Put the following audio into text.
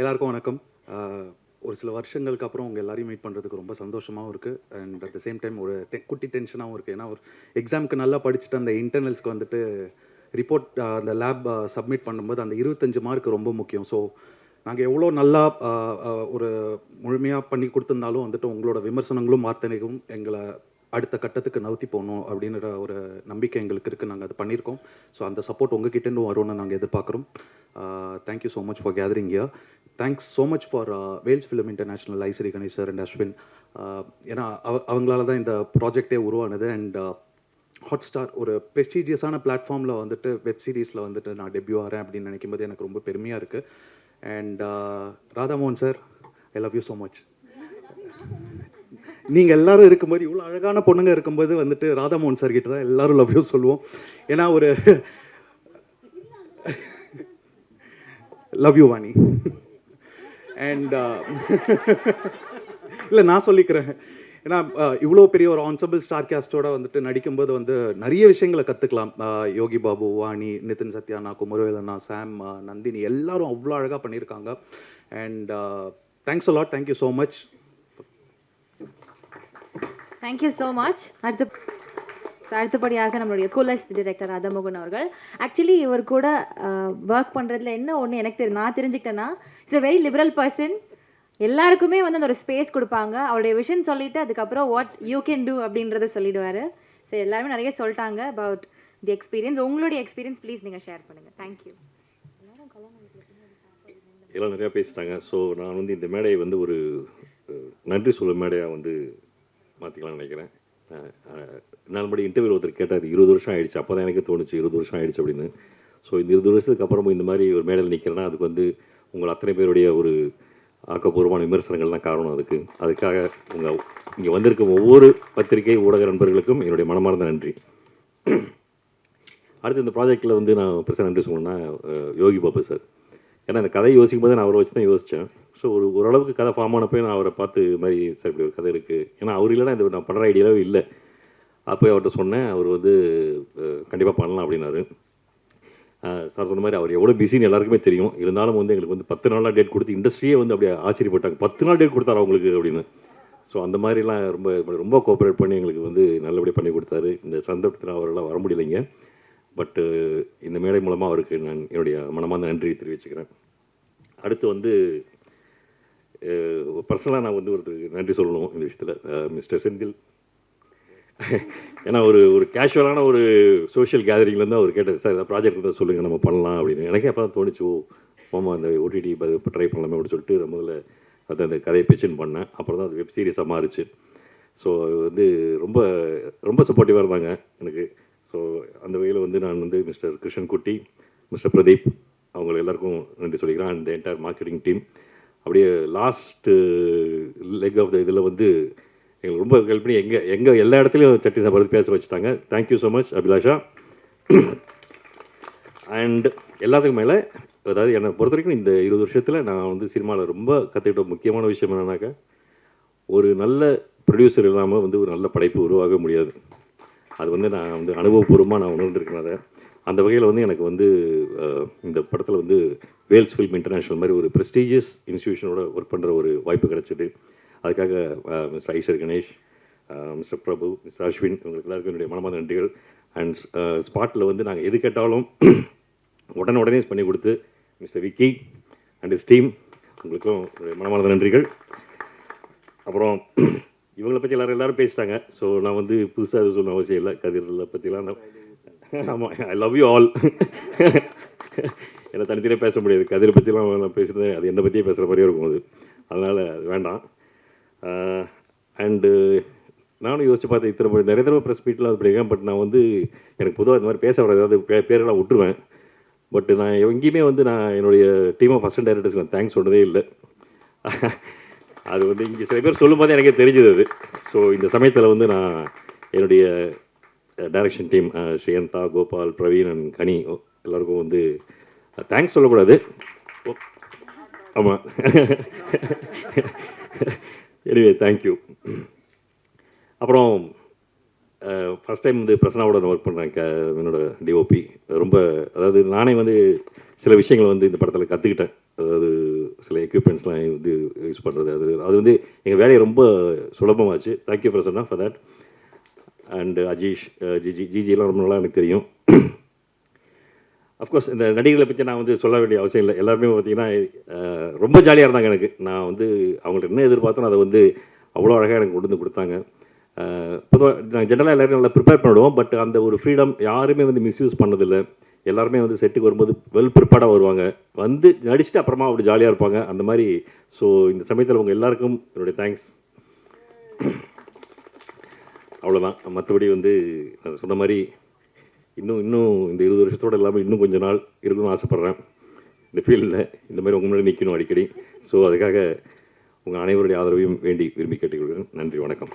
எல்லாருக்கும் வணக்கம். ஒரு சில வருஷங்களுக்கு அப்புறம் உங்கள் எல்லாரையும் மீட் பண்ணுறதுக்கு ரொம்ப சந்தோஷமாகவும் இருக்குது and at the same time ஒரு குட்டி டென்ஷனாகவும் இருக்குது ஏன்னா ஒரு எக்ஸாமுக்கு நல்லா படிச்சுட்டு அந்த இன்டர்னல்ஸ்க்கு வந்துட்டு ரிப்போர்ட் அந்த லேப் சப்மிட் பண்ணும்போது அந்த இருபத்தஞ்சு மார்க் ரொம்ப முக்கியம். ஸோ நாங்கள் எவ்வளோ நல்லா ஒரு முழுமையாக பண்ணி கொடுத்துருந்தாலும் வந்துட்டு உங்களோட விமர்சனங்களும் வார்த்தைகளும் எங்களை அடுத்த கட்டத்துக்கு நவுத்தி போகணும் அப்படின்ற ஒரு நம்பிக்கை எங்களுக்கு இருக்குது நாங்கள் அது பண்ணியிருக்கோம். ஸோ அந்த சப்போர்ட் உங்ககிட்டேருந்து வரும்னு நாங்கள் எதிர்பார்க்குறோம். Thank you so much for gathering here thanks so much for Vels film international Ishari Ganesh sir and Ashwin ஏன்னா அவ அவங்களால தான் இந்த ப்ராஜெக்டே உருவானது அண்ட் ஹாட் ஸ்டார் ஒரு ப்ரெஸ்டீஜியஸான பிளாட்ஃபார்மில் வந்துட்டு வெப் சீரிஸில் வந்துட்டு நான் டெபியூ ஆகிறேன் அப்படின்னு நினைக்கும் போது எனக்கு ரொம்ப பெருமையாக இருக்குது and uh, Radhamohan sir I love you so much நீங்கள் எல்லாரும் இருக்கும்போது இவ்வளோ அழகான பொண்ணுங்க இருக்கும்போது வந்துட்டு ராதாமோகன் சார் கிட்ட தான் எல்லாரும் லவ் யூ சொல்லுவோம். ஏன்னா ஒரு love you Vani and uh, இல்லை நான் சொல்லிக்கிறேன். ஏன்னா இவ்வளோ பெரிய ஒரு ஆன்சபிள் ஸ்டார் கேஸ்டோட வந்துட்டு நடிக்கும்போது வந்து நிறைய விஷயங்களை கற்றுக்கலாம் யோகி பாபு வாணி நிதின் சத்யானா குமரவேலண்ணா சாம் நந்தினி எல்லாரும் அவ்வளோ அழகாக பண்ணியிருக்காங்க. And thanks a lot thank you so much thank you so much அடுத்து அடுத்தபடியாக நம்மளுடைய கூலஸ்ட் டிரெக்டர் ராதமோகன் அவர்கள். ஆக்சுவலி இவர் கூட ஒர்க் பண்ணுறதுல என்ன ஒன்று எனக்கு தெரியும் நான் தெரிஞ்சுக்கிட்டேன்னா it's a very liberal person எல்லாருக்குமே வந்து அந்த ஒரு ஸ்பேஸ் கொடுப்பாங்க. அவருடைய விஷன் சொல்லிவிட்டு அதுக்கப்புறம் வாட் யூ கேன் டூ அப்படின்றத சொல்லிடுவார். ஸோ எல்லாருமே நிறைய சொல்லிட்டாங்க அபவுட் தி எக்ஸ்பீரியன்ஸ் உங்களுடைய எக்ஸ்பீரியன்ஸ் ப்ளீஸ் நீங்கள் ஷேர் பண்ணுங்கள் தேங்க்யூ எல்லாம் நிறையா பேசிட்டாங்க. ஸோ நான் வந்து இந்த மேடையை வந்து ஒரு நன்றி சொல்லும் மேடையாக வந்து மாற்றிக்கலாம்னு நினைக்கிறேன். நான் படி இன்டர்வியூ ஒருத்தர் கேட்டார் இருபது வருஷம் ஆயிடுச்சு. அப்போ தான் எனக்கு தோணுச்சு இருபது வருஷம் ஆயிடுச்சு அப்படின்னு. ஸோ இந்த இருபது வருஷத்துக்கு அப்புறமும் இந்த மாதிரி ஒரு மேடையில் நிற்கிறேன்னா அதுக்கு வந்து உங்கள் அத்தனை பேருடைய ஒரு ஆக்கப்பூர்வமான விமர்சனங்கள் தான் காரணம் அதுக்கு. அதுக்காக உங்கள் இங்கே வந்திருக்கும் ஒவ்வொரு பத்திரிகை ஊடக நண்பர்களுக்கும் என்னுடைய மனமார்ந்த நன்றி. அடுத்து இந்த ப்ராஜெக்ட்டில் வந்து நான் பெருசாக நன்றி சொல்லணும்னா யோகி பாபு சார். ஏன்னா இந்த கதையை யோசிக்கும் போது நான் அவரை வச்சு தான் யோசித்தேன் ஸோ ஒரு ஓரளவுக்கு கதை ஃபார்ம் ஆனப்போ நான் அவரை பார்த்து இது மாதிரி சார் இப்படி ஒரு கதை இருக்குது ஏன்னா அவர் இல்லைனா இந்த நான் பண்ணுற ஐடியாவே இல்லை. அப்போ அவர்கிட்ட சொன்னேன் அவர் வந்து கண்டிப்பாக பண்ணலாம் அப்படின்னாரு. சார் சொன்ன மாதிரி அவர் எவ்வளோ பிஸின்னு எல்லாருக்குமே தெரியும். இருந்தாலும் வந்து எங்களுக்கு வந்து பத்து நாளாக டேட் கொடுத்து இண்டஸ்ட்ரியே வந்து அப்படியே ஆச்சரியப்பட்டாங்க. பத்து நாள் டேட் கொடுத்தாரு அவங்களுக்கு அப்படின்னு? ஸோ அந்த மாதிரிலாம் ரொம்ப ரொம்ப கோஆப்ரேட் பண்ணி எங்களுக்கு வந்து நல்லபடியாக பண்ணி கொடுத்தாரு. இந்த சந்தர்ப்பத்தில் அவரெல்லாம் வர முடியலைங்க. பட்டு இந்த மேடை மூலமாக அவருக்கு நான் என்னுடைய மனமார்ந்த நன்றி தெரிவிச்சுக்கிறேன். அடுத்து வந்து பர்சனலாக நான் வந்து ஒருத்தருக்கு நன்றி சொல்லணும் இந்த விஷயத்தில். மிஸ்டர் செந்தில். ஏன்னா ஒரு ஒரு கேஷுவலான ஒரு சோஷியல் கேதரிங்லேருந்து அவர் கேட்டார் சார் ஏதாவது ப்ராஜெக்ட் இருந்தால் சொல்லுங்கள் நம்ம பண்ணலாம் அப்படின்னு. எனக்கே அப்போ தான் தோணுச்சு ஓ மாமா அந்த ஓடிடி இப்போ ட்ரை பண்ணலாமே அப்படின்னு சொல்லிட்டு நான் முதல்ல அதை அந்த கதையை பிச்சின் பண்ணேன். அப்புறம் தான் அது வெப் சீரிஸாக மாறிச்சு. ஸோ வந்து ரொம்ப ரொம்ப சப்போர்ட்டிவாக இருந்தாங்க எனக்கு. ஸோ அந்த வகையில் வந்து நான் வந்து மிஸ்டர் கிருஷ்ணன் குட்டி மிஸ்டர் பிரதீப் அவங்க எல்லாருக்கும் நன்றி சொல்லிக்கிறேன் அண்ட் என்டையர் மார்க்கெட்டிங் டீம் அப்படியே லாஸ்ட்டு லெக் ஆஃப் த இதில் வந்து எங்களுக்கு ரொம்ப ஹெல்ப் பண்ணி எங்கே எங்கே எல்லா இடத்துலையும் சட்டி சாப்பாடு பேச வச்சுட்டாங்க. Thank you so much Abhilasha. And எல்லாத்துக்கும் மேலே அதாவது என்னை பொறுத்த வரைக்கும் இந்த இருபது வருஷத்தில் நான் வந்து சினிமாவில் ரொம்ப கற்றுக்கிட்ட முக்கியமான விஷயம் என்னன்னாக்கா ஒரு நல்ல ப்ரொடியூசர் இல்லாமல் வந்து ஒரு நல்ல படைப்பு உருவாக முடியாது. அது வந்து நான் வந்து அனுபவபூர்வமாக நான் உணர்ந்திருக்கேன் அதை. அந்த வகையில் வந்து எனக்கு வந்து இந்த படத்தில் வந்து வேல்ஸ் ஃபில்ம் இன்டர்நேஷ்னல் மாதிரி ஒரு ப்ரெஸ்டீஜியஸ் இன்ஸ்டியூஷனோட ஒர்க் பண்ணுற ஒரு வாய்ப்பு கிடச்சிது. அதுக்காக mister Ishwar Ganesh mister Prabhu mister Ashwin உங்களுக்கு எல்லாருக்கும் என்னுடைய மனமார்ந்த நன்றிகள். அண்ட் ஸ்பாட்டில் வந்து நாங்கள் எது கேட்டாலும் உடனே உடனே பண்ணி கொடுத்து mister Vicky and his team உங்களுக்கும் என்னுடைய மனமார்ந்த நன்றிகள். அப்புறம் இவங்களை பற்றி எல்லோரும் எல்லாரும் பேசிட்டாங்க. ஸோ நான் வந்து புதுசாக எதுவும் சொல்லணும் அவசியம் இல்லை. கதிரில் பற்றிலாம் ஆமாம் ஐ லவ் யூ ஆல் என்னை தனித்தனியாக பேச முடியாது. கதிரை பற்றிலாம் நான் பேசுகிறது அது என்னை பற்றியே பேசுகிற மாதிரியே இருக்கும் அது. அதனால் அது வேண்டாம். அண்டு நானும் யோசிச்சு பார்த்தேன் இத்தனை முறை நிறைய தடவை ப்ரெஸ் மீட்லாம் அது பண்ணியிருக்கேன் பட் நான் வந்து எனக்கு பொதுவாக இந்த மாதிரி பேச வர ஏதாவது பே பேரெல்லாம் விட்டுருவேன். பட் நான் எங்கேயுமே வந்து நான் என்னுடைய டீம் ஆஃப் ஃபஸ்ட் டைரக்டர்ஸ் நான் தேங்க்ஸ் சொன்னதே இல்லை. அது வந்து இங்கே சில பேர் சொல்லும்போது எனக்கே தெரிஞ்சது அது. ஸோ இந்த சமயத்தில் வந்து நான் என்னுடைய direction team Sriyantha Gopal Praveen and Kani எல்லாருக்கும் வந்து தேங்க்ஸ் சொல்லக்கூடாது. ஓ, ஆமாம் எனிவே தேங்க்யூ அப்புறம் ஃபஸ்ட் டைம் வந்து பிரசனாவோட நான் ஒர்க் பண்ணுறேன் க என்னோட டிஓபி ரொம்ப அதாவது நானே வந்து சில விஷயங்களை வந்து இந்த படத்தில் கற்றுக்கிட்டேன் அதாவது சில எக்யூப்மெண்ட்ஸ்லாம் வந்து யூஸ் பண்ணுறது அது அது வந்து எங்கள் வேலையை ரொம்ப சுலபமாச்சு. Thank you Prasanna for that and Ajeesh Jiji ஜிஜிலாம் ரொம்ப நல்லா எனக்கு தெரியும். அஃப்கோர்ஸ் இந்த நடிகர்களை பற்றி நான் வந்து சொல்ல வேண்டிய அவசியம் இல்லை. எல்லாருமே பார்த்தீங்கன்னா ரொம்ப ஜாலியாக இருந்தாங்க எனக்கு. நான் வந்து அவங்கள்ட்ட என்ன எதிர்பார்த்தோம் அதை வந்து அவ்வளோ அழகாக எனக்கு கொண்டு வந்து கொடுத்தாங்க. பொதுவாக நான் ஜென்ரலாக எல்லோரும் நல்லா ப்ரிப்பேர் பண்ணிவிடுவோம் பட் அந்த ஒரு ஃப்ரீடம் யாருமே வந்து மிஸ்யூஸ் பண்ணதில்லை. எல்லாருமே வந்து செட்டுக்கு வரும்போது வெல் ப்ரிப்பேர்டாக வருவாங்க. வந்து நடிச்சுட்டு அப்புறமா அப்படி ஜாலியாக இருப்பாங்க. அந்த மாதிரி ஸோ இந்த சமயத்தில் உங்கள் எல்லாருக்கும் என்னுடைய தேங்க்ஸ் அவ்வளோதான் மற்றபடி வந்து நான் சொன்ன மாதிரி இன்னும் இன்னும் இந்த இருபது வருஷத்தோடு இல்லாமல் இன்னும் கொஞ்ச நாள் இருக்கணும்னு ஆசைப்பட்றேன். இந்த ஃபீல்டில் இந்த மாதிரி உங்கள் முன்னாடி நிற்கணும் அடிக்கடி. ஸோ அதுக்காக உங்கள் அனைவருடைய ஆதரவையும் வேண்டி விரும்பி கேட்டுக்கொள்கிறேன். நன்றி வணக்கம்.